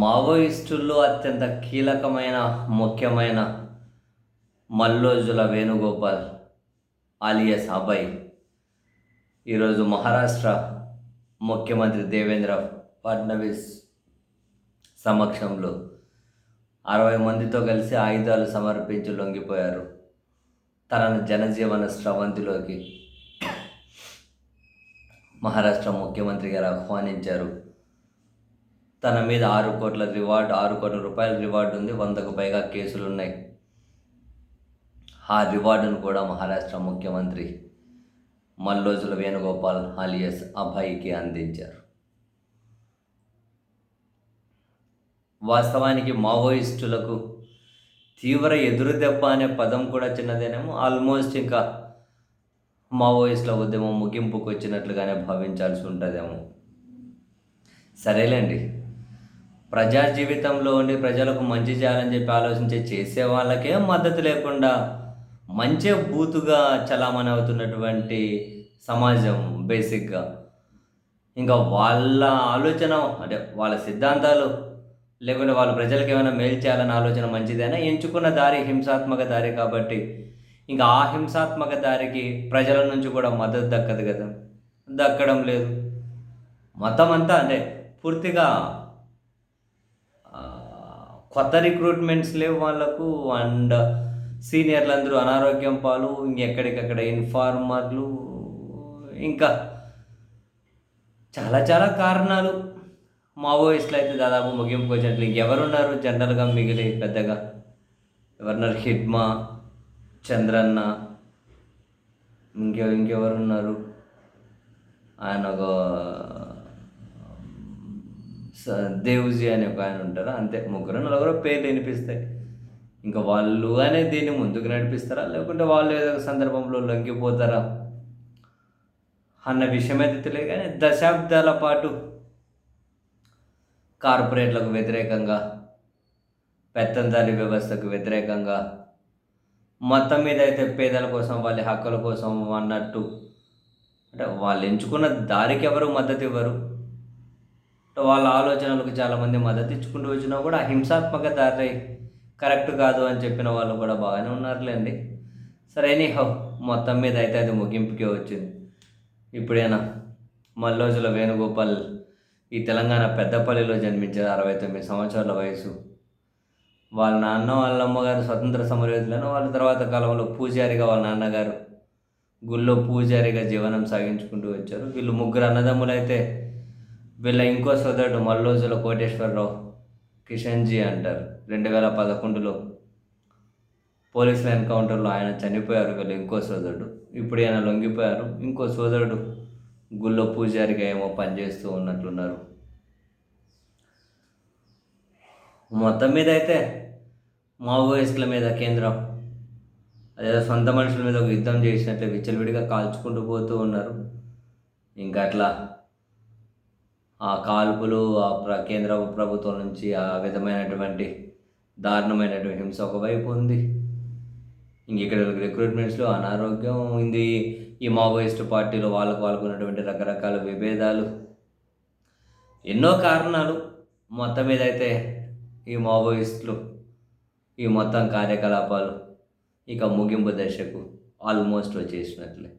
మావోయిస్టుల్లో అత్యంత కీలకమైన ముఖ్యమైన మల్లోజుల వేణుగోపాల్ ఆలియస్ అభయ్. ఈరోజు మహారాష్ట్ర ముఖ్యమంత్రి దేవేంద్ర ఫడ్నవీస్ సమక్షంలో అరవై మందితో కలిసి ఆయుధాలు సమర్పించి లొంగిపోయారు. తనను జనజీవన స్రవంతిలోకి మహారాష్ట్ర ముఖ్యమంత్రి గారు ఆహ్వానించారు. తన మీద ఆరు కోట్ల రివార్డ్ ఆరు కోట్ల రూపాయల రివార్డు ఉంది వందకు పైగా కేసులు ఉన్నాయి ఆ రివార్డును కూడా మహారాష్ట్ర ముఖ్యమంత్రి మల్లోజుల వేణుగోపాల్ ఆలియస్ అభయ్కి అందించారు. వాస్తవానికి మావోయిస్టులకు తీవ్ర ఎదురు దెబ్బ అనే పదం కూడా చిన్నదేనేమో ఆల్మోస్ట్ ఇంకా మావోయిస్టుల ఉద్యమం ముగింపుకు వచ్చినట్లుగానే భావించాల్సి ఉంటుందేమో. సరేలేండి. ప్రజా జీవితంలో ఉండి ప్రజలకు మంచి చేయాలని చెప్పి ఆలోచించే చేసే వాళ్ళకే మద్దతు లేకుండా మంచి బూతుగా చలామణి అవుతున్నటువంటి సమాజం బేసిక్గా. ఇంకా వాళ్ళ ఆలోచన అంటే వాళ్ళ సిద్ధాంతాలు లేకుంటే వాళ్ళ ప్రజలకు ఏమైనా మేలు చేయాలన్న ఆలోచన మంచిదైనా ఎంచుకున్న దారి హింసాత్మక దారి కాబట్టి ఇంకా ఆ హింసాత్మక దారికి ప్రజల నుంచి కూడా మద్దతు దక్కదు కదా. దక్కడం లేదు. మొత్తం అంతా అంటే పూర్తిగా కొత్త రిక్రూట్మెంట్స్ లేవు వాళ్ళకు అండ్ సీనియర్లు అందరూ అనారోగ్యం పాలు ఇంకెక్కడికక్కడ ఇన్ఫార్మర్లు ఇంకా చాలా చాలా కారణాలు. మావోయిస్టులు అయితే దాదాపు ముగింపు వచ్చినట్లు ఇంకెవరున్నారు? జనరల్గా మిగిలి పెద్దగా ఎవరున్నారు? హిడ్మా చంద్రన్న ఇంకెవ ఇంకెవరున్నారు ఆయన ఒక దేవ్జీ అనే ఒక ఆయన ఉంటారు. అంతే. ముగ్గురు నలుగురు పేర్లు వినిపిస్తాయి. ఇంకా వాళ్ళు అనే దీన్ని ముందుకు నడిపిస్తారా? లేకుంటే వాళ్ళు ఏదో ఒక సందర్భంలో లొంగిపోతారా? అన్న విషయం అయితే తెలియదు కానీ దశాబ్దాల పాటు కార్పొరేట్లకు వ్యతిరేకంగా పెత్తందారి వ్యవస్థకు వ్యతిరేకంగా మొత్తం మీద అయితే పేదల కోసం వాళ్ళ హక్కుల కోసం అన్నట్టు అంటే వాళ్ళు ఎంచుకున్న దారికి ఎవరు మద్దతు ఇవ్వరు. వాళ్ళ ఆలోచనలకు చాలామంది మద్దతు ఇచ్చుకుంటూ వచ్చినా కూడా హింసాత్మక దారి కరెక్ట్ కాదు అని చెప్పిన వాళ్ళు కూడా బాగానే ఉన్నారులేండి. సరే ఎనీహౌ మొత్తం మీద అయితే అది ముగింపుకే వచ్చింది. ఇప్పుడైనా? మల్లోజుల వేణుగోపాల్ ఈ తెలంగాణ పెద్దపల్లిలో జన్మించిన అరవై తొమ్మిది సంవత్సరాల వయసు. వాళ్ళ నాన్న వాళ్ళ అమ్మగారు స్వతంత్ర సమరయోధులను వాళ్ళ తర్వాత కాలంలో పూజారిగా వాళ్ళ నాన్నగారు గుళ్ళో పూజారిగా జీవనం సాగించుకుంటూ వచ్చారు. వీళ్ళు ముగ్గురు అన్నదమ్ములు అయితే వీళ్ళ ఇంకో సోదరుడు మల్లోజుల కోటేశ్వరరావు కిషన్జీ అంటారు. రెండు వేల పదకొండులో పోలీసుల ఎన్కౌంటర్లో ఆయన చనిపోయారు వీళ్ళు ఇంకో సోదరుడు. ఇప్పుడు ఆయన లొంగిపోయారు. ఇంకో సోదరుడు గుళ్ళో పూజారిగా ఏమో పనిచేస్తూ ఉన్నట్లున్నారు. మొత్తం మీద అయితే మావోయిస్టుల మీద కేంద్రం అదే సొంత మనుషుల మీద ఒక యుద్ధం చేసినట్లు విచ్చలవిడిగా కాల్చుకుంటూ పోతూ ఉన్నారు. ఇంకా అట్లా ఆ కాల్పులు ఆ ప్ర కేంద్ర ప్రభుత్వం నుంచి ఆ విధమైనటువంటి దారుణమైనటువంటి హింస ఒకవైపు ఉంది. ఇంక ఇక్కడ రిక్రూట్మెంట్స్లో అనారోగ్యం ఉంది. ఈ మావోయిస్ట్ పార్టీలో వాళ్ళకు వాళ్ళకు ఉన్నటువంటి రకరకాల విభేదాలు. ఎన్నో కారణాలు మొత్తం మీద అయితే ఈ మావోయిస్టులు ఈ మొత్తం కార్యకలాపాలు ఇక ముగింపు దశకు ఆల్మోస్ట్ వచ్చేసినట్లే.